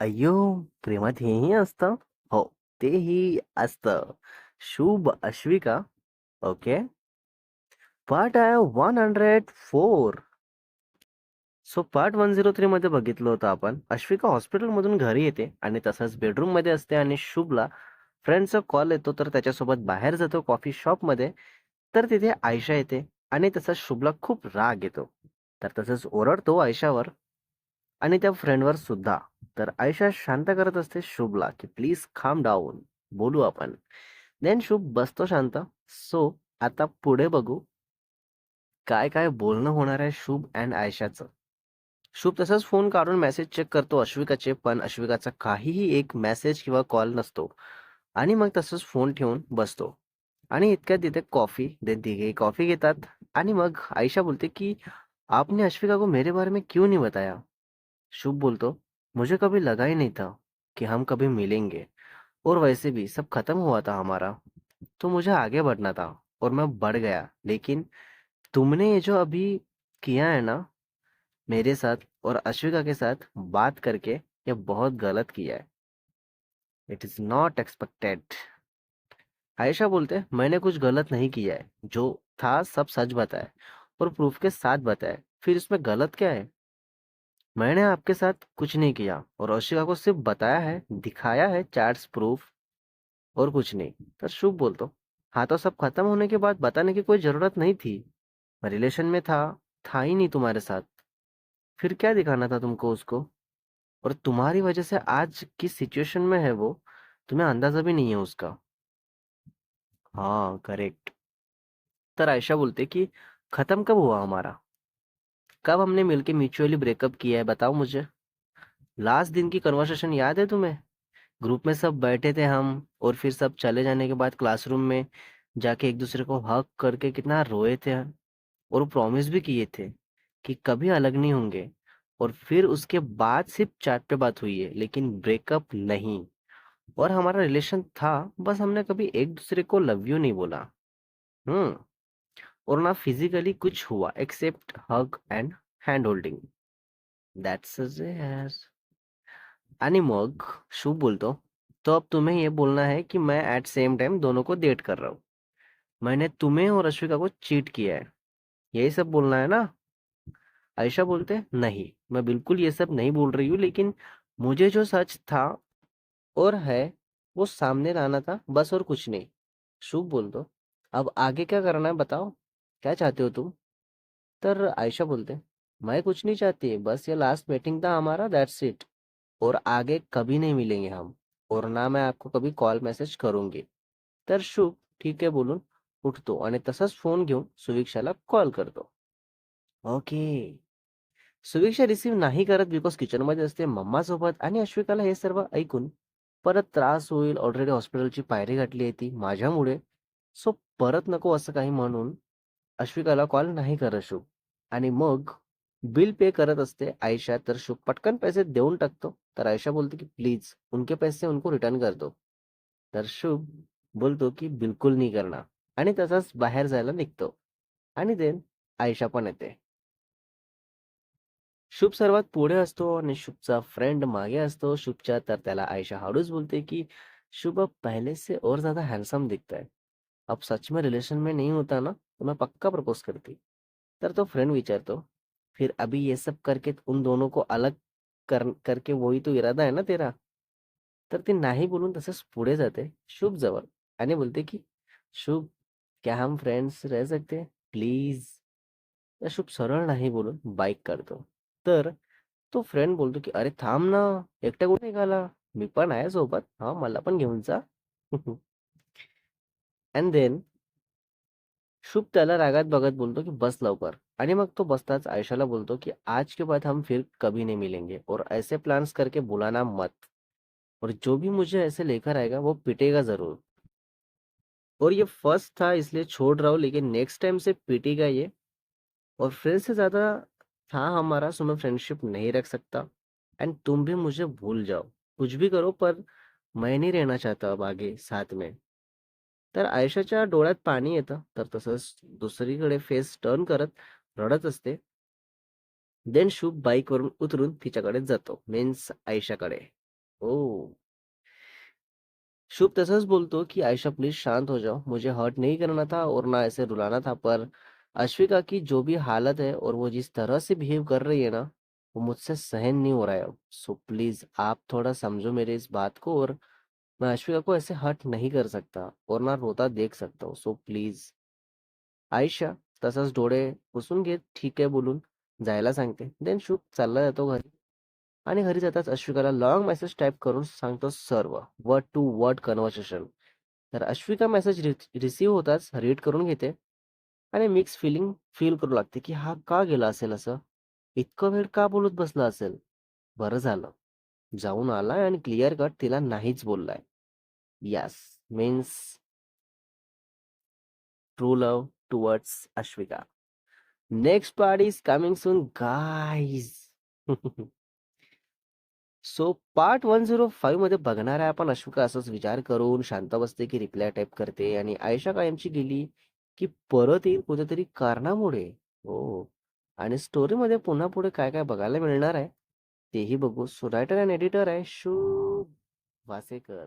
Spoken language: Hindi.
अय्यो! प्रेमात हेही असतं? हो, तेही असतं. शुभ अश्विका. ओके. पार्ट आहे 104. सो पार्ट 103 मध्ये बघितलं होतं आपण. अश्विका हॉस्पिटलमधून घरी येते आणि तसंच बेडरूममध्ये असते आणि शुभला फ्रेंडचा कॉल येतो तर त्याच्यासोबत बाहेर जातो कॉफी शॉपमध्ये. तर तिथे आयशा येते आणि तसंच शुभला खूप राग येतो. तर तसंच ओरडतो आयशावर आणि त्या फ्रेंडवर सुद्धा. तर आयशा शांत करत असते शुभला, की प्लीज खाम डाऊन बोलू आपण. देन शुभ बसतो शांत. सो आता पुढे बघू. काय-काय बोलणं होणार आहे शुभ अँड आयशाचं. शुभ तसंच फोन काढून मेसेज चेक करतो अश्विकाचे, पण अश्विकाचा काहीही एक मेसेज किंवा कॉल नसतो. आणि मग तसंच फोन ठेवून बसतो. आणि इतक्यात तिथे कॉफी. दे दिघे कॉफी घेतात आणि मग आयशा बोलते, की आपने अश्विका को मेरे बारे में क्यों नहीं बताया? शुभ बोलतो, मुझे कभी लगा ही नहीं था कि हम कभी मिलेंगे और वैसे भी सब खत्म हुआ था हमारा. तो मुझे आगे बढ़ना था और मैं बढ़ गया. लेकिन तुमने ये जो अभी किया है ना मेरे साथ और अश्विका के साथ बात करके ये बहुत गलत किया है. It is not expected. Ayesha बोलते, मैंने कुछ गलत नहीं किया है. जो था सब सच बताया और प्रूफ के साथ बताया. फिर इसमें गलत क्या है? मैंने आपके साथ कुछ नहीं किया और अश्विका को सिर्फ़ बताया है, दिखाया है चैट्स प्रूफ और कुछ नहीं. तर शुभ बोलतो, हाँ तो सब खत्म होने के बाद बताने की कोई ज़रूरत नहीं थी. मैं रिलेशन में था, था ही नहीं तुम्हारे साथ. फिर क्या दिखाना था तुमको उसको? और तुम्हारी वजह से आज किस सिचुएशन में है वो, तुम्हें अंदाज़ा भी नहीं है उसका. हाँ, करेक्ट. तर आयशा बोलते कि खत्म कब हुआ हमारा? कब हमने मिलके म्यूचुअली ब्रेकअप किया है, बताओ मुझे. लास्ट दिन की कन्वर्सेशन याद है तुम्हें? ग्रुप में सब बैठे थे हम, और फिर सब चले जाने के बाद क्लासरूम में जाके एक दूसरे को हक करके कितना रोए थे और प्रॉमिस भी किए थे कि कभी अलग नहीं होंगे और फिर उसके बाद सिर्फ़ चैट पे बात हुई है, लेकिन ब्रेकअप नहीं और हमारा रिलेशन था, बस हमने कभी एक दूसरे को लव यू नहीं बोला हम्म और ना फिजिकली कुछ हुआ except hug and hand holding that's आणि मग शुभ बोलतो तो अब तुम्हें ये बोलना है कि मैं एट सेम टाइम दोनों को डेट कर रहा हूँ। मैंने तुम्हें और अश्विका को चीट किया है। यही सब बोलना है ना? आयशा बोलते नहीं, मैं बिल्कुल ये सब नहीं बोल रही हूँ, लेकिन मुझे जो सच था और है, वो सामने लाना था, बस और कुछ नहीं। शुभ बोल दो अब आगे क्या करना है बताओ? क्या चाहते हो तुम? तर आयशा बोलते, मैं कुछ नहीं चाहती, बस ये लास्ट मीटिंग था हमारा दैट्स इट और आगे कभी नहीं मिलेंगे हम, और ना मैं आपको कभी कॉल मेसेज करूँगी. तर शुभ, ठीक आहे बोलून उठतो आणि तसाच फ़ोन घेऊन सुविक्षाला कॉल करतो ओके. सुविक्षा रिसीव्ह नाही करत बिकॉज़ किचनमध्ये असते, मम्मा सोबत आणि अश्विकाला हे सर्व ऐकून परत त्रास होईल ऑलरेडी हॉस्पिटलची पायरी गाठली आहे माझ्यामुळे. सो परत नको असं काही म्हणून अश्विकाला कॉल नाही करत शुभ. आणि मग बिल पे करत असते आयशा तर शुभ पटकन पैसे देऊन टाकतो. तर आयशा बोलते की प्लीज उनके पैसे उनको रिटर्न कर दो. तर शुभ बोलतो की बिलकुल नाही करणार. आणि तसाच बाहेर जायला निघतो. आणि देन आयशा पण येते. शुभ सर्वात पुढे असतो आणि शुभचा फ्रेंड मागे असतो. शुभच्या तर त्याला आयशा हळूच बोलते की शुभ अब पहले से और ज्यादा हैंडसम दिखता है अब सच में रिलेशन में नहीं होता ना? तो मैं पक्का प्रपोज करती। तर तो फ्रेंड विचारतो फिर अभी ये सब करके उन दोनों को अलग कर करके वही तो इरादा है ना तेरा? तर ती नाही बोलून तसंच पुढे जाते शुभ जवळ. आणि बोलते की शुभ क्या हम फ्रेंड्स रह सकते? प्लीज तर शुभ सरळ नाही बोलून बाईक काढतो. तर तो फ्रेंड बोलतो की अरे थांब ना एकटा कुठे निघाला? मी पण आहे सोबत. हा मला पण घेऊन जा. अँड देन शुभ त्याला रागात बघत बोलतो की, बस लवकर. आणि मग तो बसताच आयशाला बोलतो कि, आज के बाद हम फिर कभी नहीं मिलेंगे. और ऐसे प्लान्स करके बुलाना मत. और जो भी मुझे ऐसे लेकर आएगा, वो पिटेगा ज़रूर. और ये फ़र्स्ट था, इसलिए छोड़ रहा हूँ, लेकिन नेक्स्ट टाइम से पिटेगा ये. और फ्रेंड से ज़्यादा था हमारा, सो मैं फ्रेंडशिप नहीं रख सकता. एंड तुम भी मुझे भूल जाओ. कुछ भी करो, पर मैं नहीं रहना चाहता अब आगे साथ में. तर आयशाच्या डोळ्यात पाणी येतं, तर तसंच दुसरीकडे फेस टर्न करत रडत असते. देन शुभ बाईकवरून उतरून तिच्याकडे जातो मीन्स आयशाकडे ओ शुभ तसच बोलतो कि आयशा प्लीज़ शांत हो जाओ, मुझे हर्ट नहीं करना था और ना ऐसे रुलाना था, पर अश्विका की जो भी हालत है और वो जिस तरह से बिहेव कर रही है ना, वो मुझसे सहन नहीं हो रहा है। सो प्लीज़ आप थोड़ा समझो मेरे इस बात को और मैं अश्विका को ऐसे हर्ट नहीं कर सकता और ना रोता देख सकता हूँ सो प्लीज आयशा तसंच डोळे पुसून घेत ठीक आहे बोलून जायला सांगते. देन शुभ चालला जातो घरी. आणि घरी जाताच अश्विकाला लॉंग मेसेज टाईप करून सांगतो सर्व वर्ड टू वर्ड कन्व्हर्सेशन तर अश्विका मेसेज रिसीव्ह होताच रीड करून घेते. आणि मिक्स फिलिंग फील करू लागते की हा का गेला असेल असं? इतकं वेळ का बोलत बसला असेल? बरं झालं. जाऊन आलाय आणि क्लिअर कट तिला नाहीच बोललाय. Yes, means true love towards Ashvika next part is coming soon, guys so part one zero फाईव्हमध्ये बघणार आहे आपण अश्विका असंच विचार करून शांत बसते की रिप्लाय टाईप करते आणि आयशा कायमची गेली की परत येईल कुठेतरी कारणामुळे. हो. आणि स्टोरीमध्ये पुन्हा पुढे काय काय बघायला मिळणार आहे तेही बघू. सो रायटर अँड एडिटर आहे शुभ वासेकर.